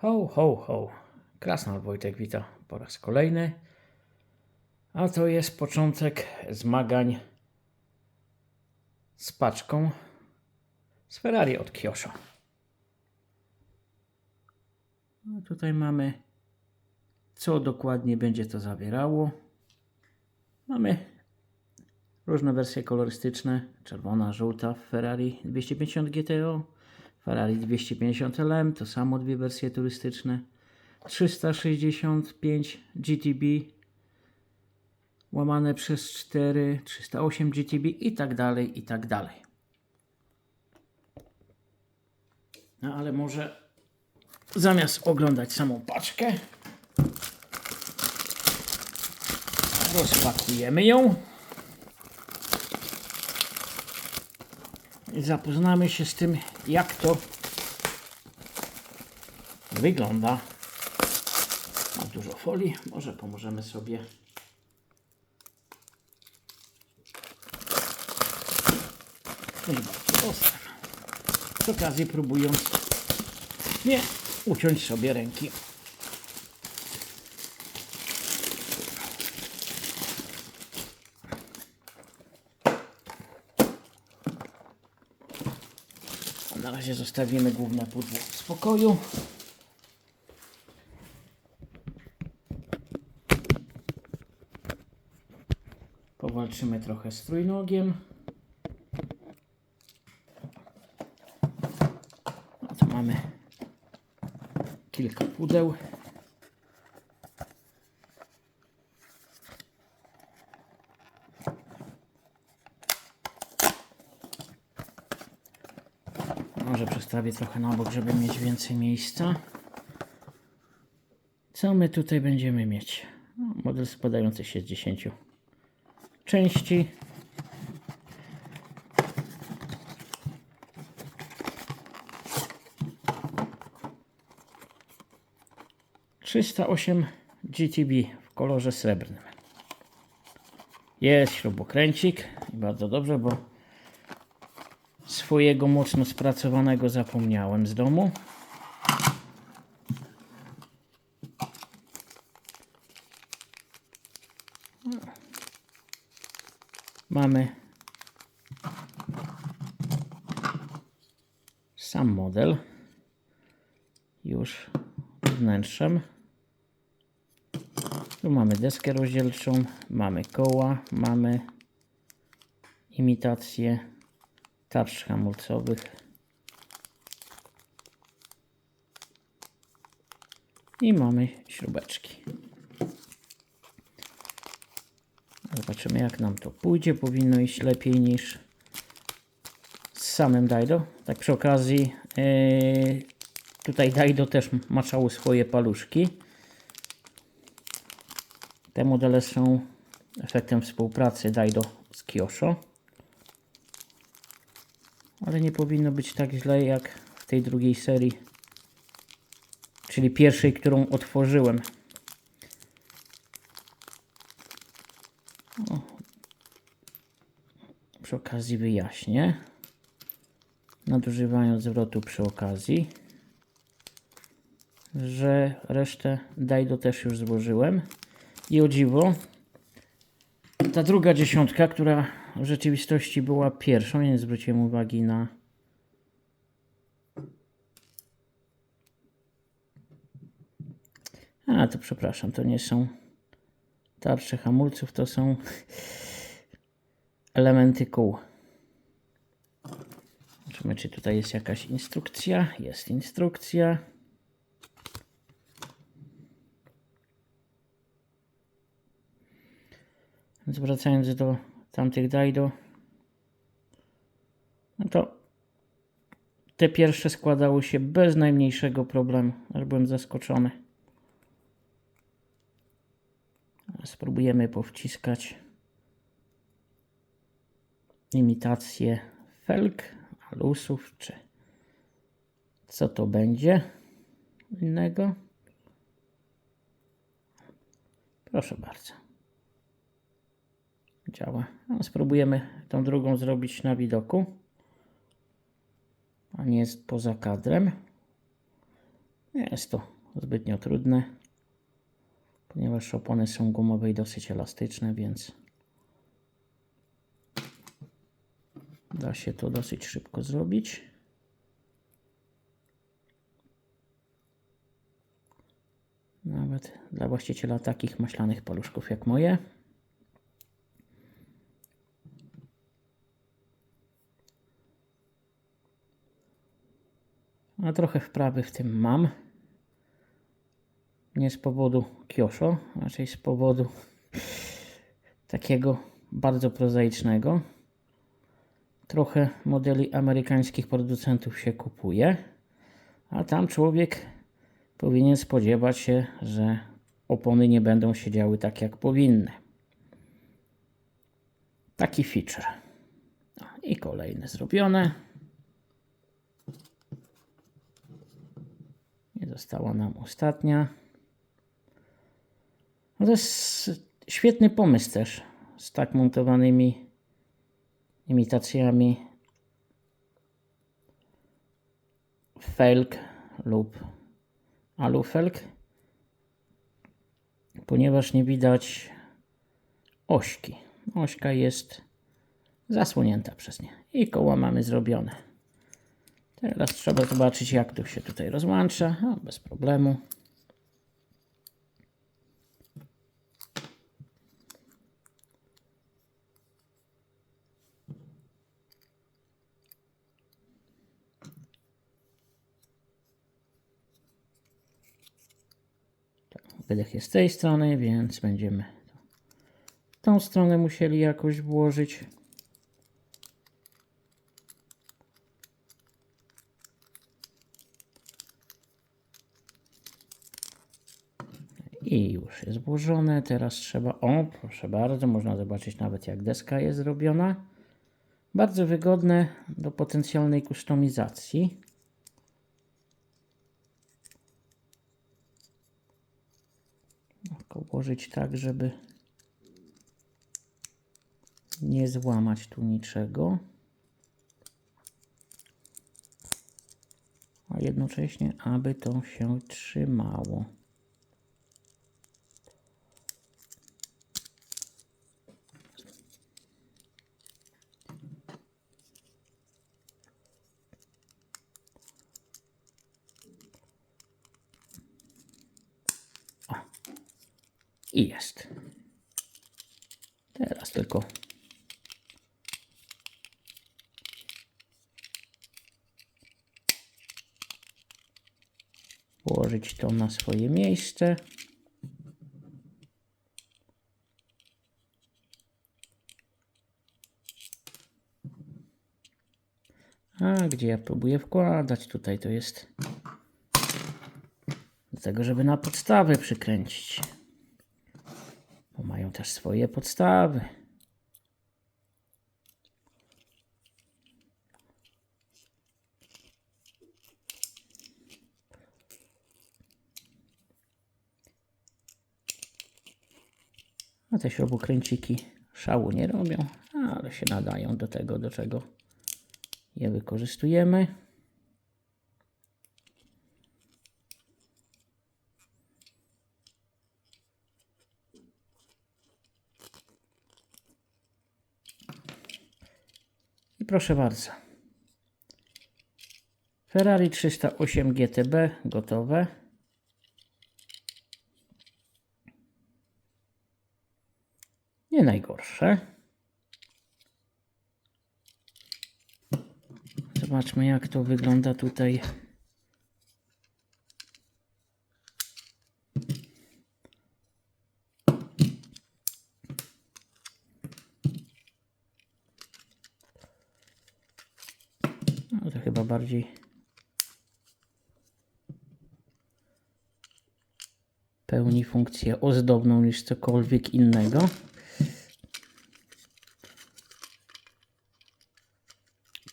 Ho, ho, ho. Krasnal Wojtek wita po raz kolejny. A to jest początek zmagań z paczką z Ferrari od Kiosza. No tutaj mamy co dokładnie będzie to zawierało. Mamy różne wersje kolorystyczne. Czerwona, żółta Ferrari 250 GTO, Ferrari 250 LM, to samo dwie wersje turystyczne. 365 GTB łamane przez 4, 308 GTB i tak dalej, i tak dalej. No ale może zamiast oglądać samą paczkę, rozpakujemy ją zapoznamy się z tym, jak to wygląda. Mam dużo folii, może pomożemy sobie. Najbardziej ostrym. Z okazji próbując nie uciąć sobie ręki. Na razie zostawimy główne pudło w spokoju. Powalczymy trochę z trójnogiem. No to mamy kilka pudeł. Może przestawię trochę na bok, żeby mieć więcej miejsca. Co my tutaj będziemy mieć? No, model składający się z 10 części. Trzysta osiem GTB w kolorze srebrnym. Jest śrubokręcik i bardzo dobrze, bo swojego mocno spracowanego zapomniałem z domu. Mamy sam model już wnętrzem. Tu mamy deskę rozdzielczą, mamy koła, mamy imitację tarcz hamulcowych. I mamy śrubeczki. Zobaczymy jak nam to pójdzie. Powinno iść lepiej niż z samym Daido. Tak przy okazji yy, tutaj Daido też maczało swoje paluszki. Te modele są efektem współpracy Daido z Kyosho. Ale nie powinno być tak źle jak w tej drugiej serii. Czyli pierwszej, którą otworzyłem. przy okazji wyjaśnię. Nadużywając zwrotu przy okazji, że resztę Daido też już złożyłem. I o dziwo, ta druga dziesiątka, która w rzeczywistości była pierwszą, nie zwróciłem uwagi na A, to przepraszam, to nie są tarcze hamulców, to są elementy kół. Zobaczymy, czy tutaj jest jakaś instrukcja. Jest instrukcja. Więc wracając do tamtych Daido, no to te pierwsze składały się bez najmniejszego problemu, aż byłem zaskoczony. Spróbujemy powciskać imitację felg, alusów, czy co to będzie innego. Proszę bardzo. Działa. No, spróbujemy tą drugą zrobić na widoku. A nie jest poza kadrem. Nie jest to zbytnio trudne, ponieważ opony są gumowe i dosyć elastyczne, więc da się to dosyć szybko zrobić. Nawet dla właściciela takich maślanych paluszków jak moje. A trochę wprawy w tym mam. Nie z powodu kioszo, raczej z powodu takiego bardzo prozaicznego. Trochę modeli amerykańskich producentów się kupuje, a tam człowiek powinien spodziewać się, że opony nie będą siedziały tak jak powinny. Taki feature. O, I kolejne zrobione. I została nam ostatnia. No to jest świetny pomysł też z tak montowanymi imitacjami felg lub alufelg, ponieważ nie widać ośki. Ośka jest zasłonięta przez nie i koła mamy zrobione. Teraz trzeba zobaczyć jak to się tutaj rozłącza. O, bez problemu. Wydech jest z tej strony, więc będziemy tą stronę musieli jakoś włożyć. Włożone. Teraz trzeba. O, proszę bardzo, można zobaczyć nawet jak deska jest zrobiona. Bardzo wygodne do potencjalnej kustomizacji. Włożyć tak, żeby nie złamać tu niczego. A jednocześnie, aby to się trzymało. I jest. Teraz tylko włożyć to na swoje miejsce. A gdzie ja próbuję wkładać? Tutaj to jest do tego, żeby na podstawę przykręcić. Też swoje podstawy. A te śrubokręciki szału nie robią, ale się nadają do tego, do czego je wykorzystujemy. Proszę bardzo. Ferrari 308 GTB gotowe. Nie najgorsze. Zobaczmy jak to wygląda tutaj. No to chyba bardziej pełni funkcję ozdobną niż cokolwiek innego.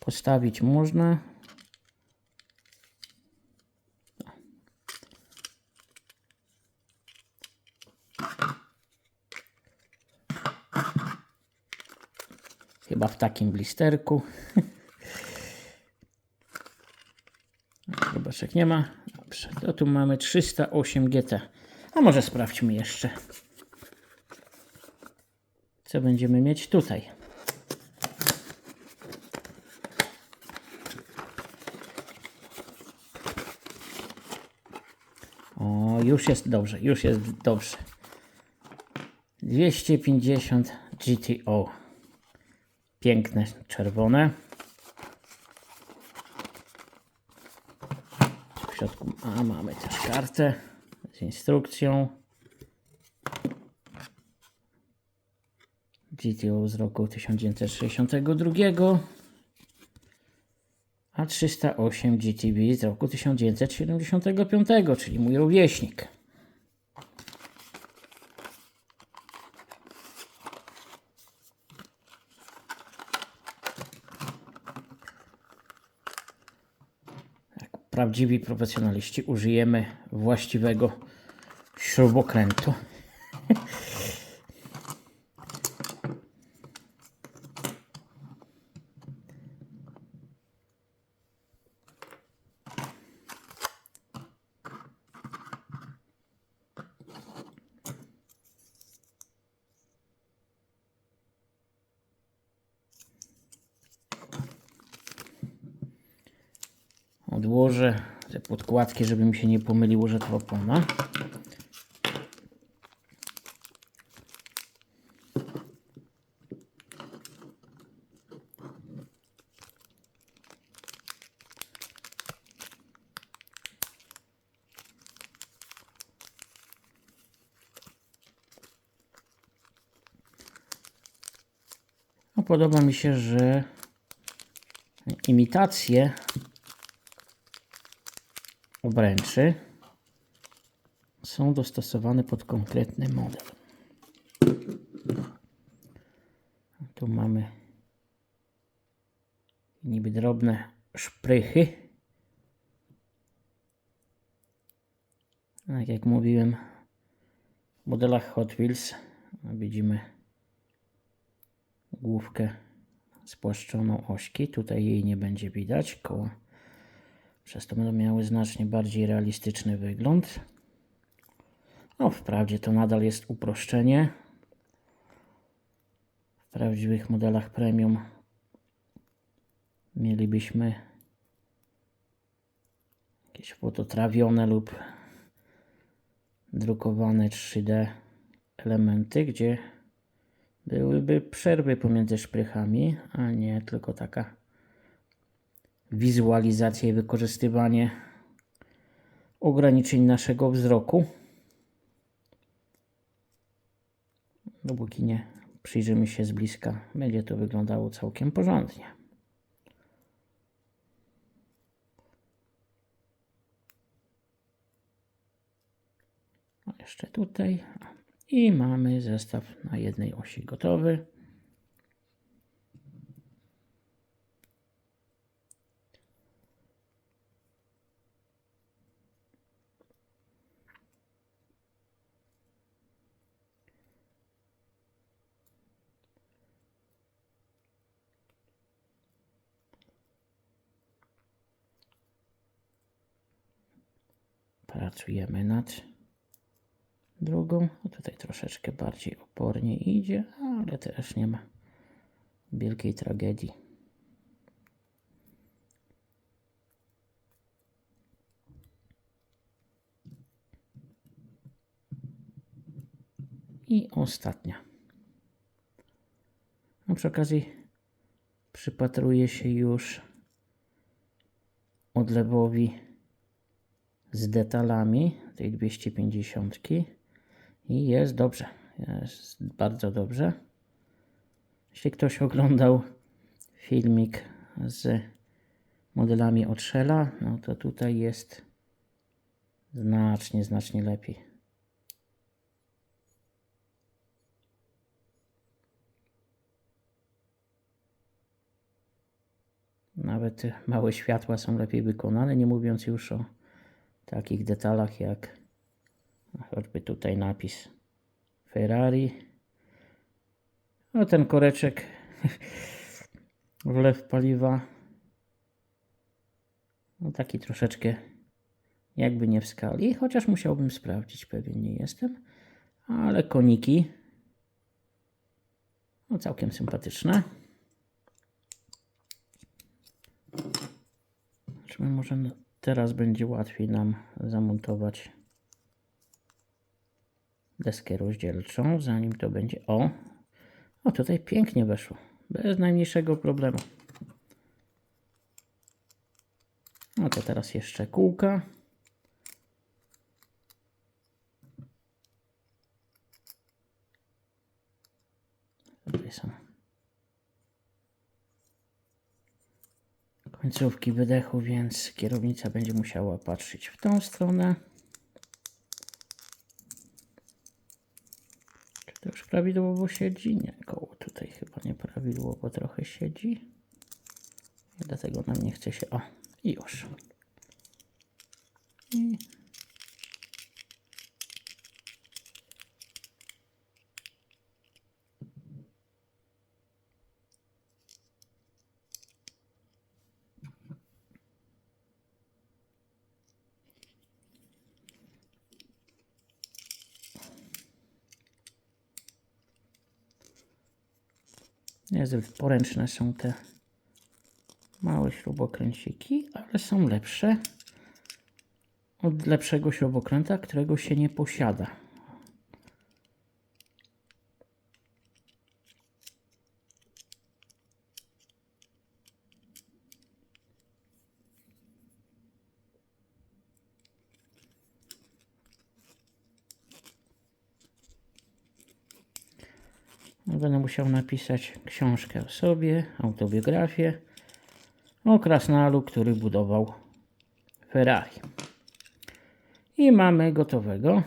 Postawić można. Chyba w takim blisterku. Robaczek nie ma. Dobrze, to tu mamy 308 GT. A może sprawdźmy jeszcze. Co będziemy mieć tutaj? O, już jest dobrze, już jest dobrze. 250 GTO. Piękne, czerwone. W środku a, mamy też kartę z instrukcją. GTO z roku 1962. A 308 GTB z roku 1975, czyli mój rówieśnik. Jak prawdziwi profesjonaliści użyjemy właściwego śrubokrętu. Odłożę te podkładki, żeby mi się nie pomyliło, że to opona. No, podoba mi się, że imitacje obręczy są dostosowane pod konkretny model. Tu mamy niby drobne szprychy. Tak jak mówiłem, w modelach Hot Wheels widzimy główkę spłaszczoną ośki. Tutaj jej nie będzie widać. Koło przez to będą miały znacznie bardziej realistyczny wygląd. No, wprawdzie to nadal jest uproszczenie. W prawdziwych modelach premium mielibyśmy jakieś fototrawione lub drukowane 3D elementy, gdzie byłyby przerwy pomiędzy szprychami, a nie tylko taka wizualizację i wykorzystywanie ograniczeń naszego wzroku. Dopóki nie przyjrzymy się z bliska, będzie to wyglądało całkiem porządnie. Jeszcze tutaj. I mamy zestaw na jednej osi gotowy. Pracujemy nad drugą. No tutaj troszeczkę bardziej opornie idzie, ale też nie ma wielkiej tragedii. I ostatnia. A przy okazji przypatruję się już odlewowi z detalami tej 250 i jest dobrze. Jest bardzo dobrze. Jeśli ktoś oglądał filmik z modelami od Shella, no to tutaj jest znacznie, znacznie lepiej. Nawet małe światła są lepiej wykonane, nie mówiąc już o takich detalach jak choćby tutaj napis Ferrari. No ten koreczek wlew paliwa. No taki troszeczkę jakby nie w skali, chociaż musiałbym sprawdzić, pewien nie jestem. Ale koniki, no całkiem sympatyczne. Zobaczmy, może teraz będzie łatwiej nam zamontować deskę rozdzielczą, zanim to będzie... O! O, tutaj pięknie weszło. Bez najmniejszego problemu. No to teraz jeszcze kółka. Tutaj są końcówki wydechu, więc kierownica będzie musiała patrzeć w tą stronę. Czy to już prawidłowo siedzi? Nie, koło tutaj chyba nieprawidłowo trochę siedzi. Dlatego nam nie chce się... O, i już. I... Niezbyt poręczne są te małe śrubokręciki, ale są lepsze od lepszego śrubokręta, którego się nie posiada. Będę musiał napisać książkę o sobie, autobiografię o krasnalu, który budował Ferrari. I mamy gotowego.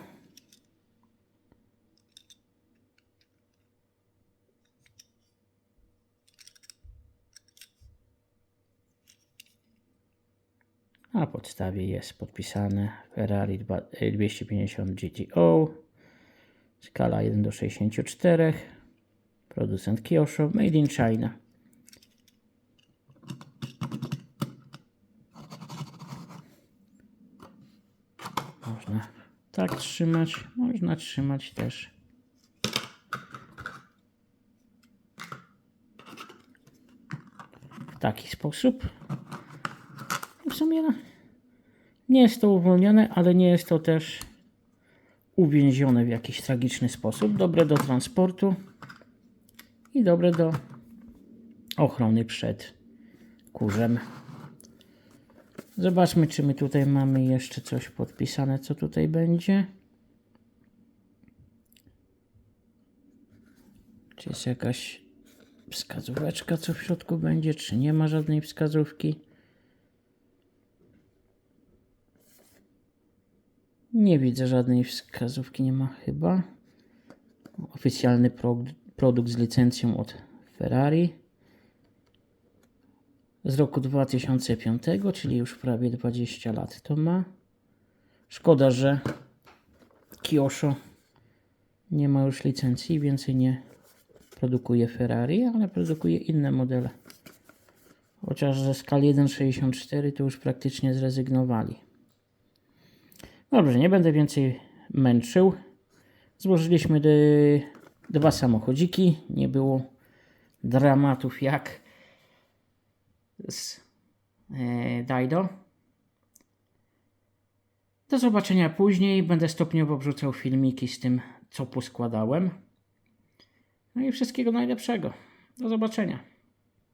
Na podstawie jest podpisane Ferrari dwa- e, 250 GTO, skala 1 do 64, producent Kyosho, made in China. Można tak trzymać, można trzymać też. W taki sposób. W sumie no, nie jest to uwolnione, ale nie jest to też uwięzione w jakiś tragiczny sposób. Dobre do transportu i dobre do ochrony przed kurzem. Zobaczmy, czy my tutaj mamy jeszcze coś podpisane, co tutaj będzie. Czy jest jakaś wskazóweczka, co w środku będzie, czy nie ma żadnej wskazówki. Nie widzę żadnej wskazówki, nie ma chyba. Oficjalny pro, produkt z licencją od Ferrari z roku 2005, czyli już prawie 20 lat to ma. Szkoda, że Kyosho nie ma już licencji, więcej nie produkuje Ferrari, ale produkuje inne modele. Chociaż ze skali 1.64 to już praktycznie zrezygnowali. Dobrze, nie będę więcej męczył. Złożyliśmy dwa samochodziki. Nie było dramatów jak z e, Daido. Do zobaczenia później. Będę stopniowo wrzucał filmiki z tym, co poskładałem. No i wszystkiego najlepszego. Do zobaczenia.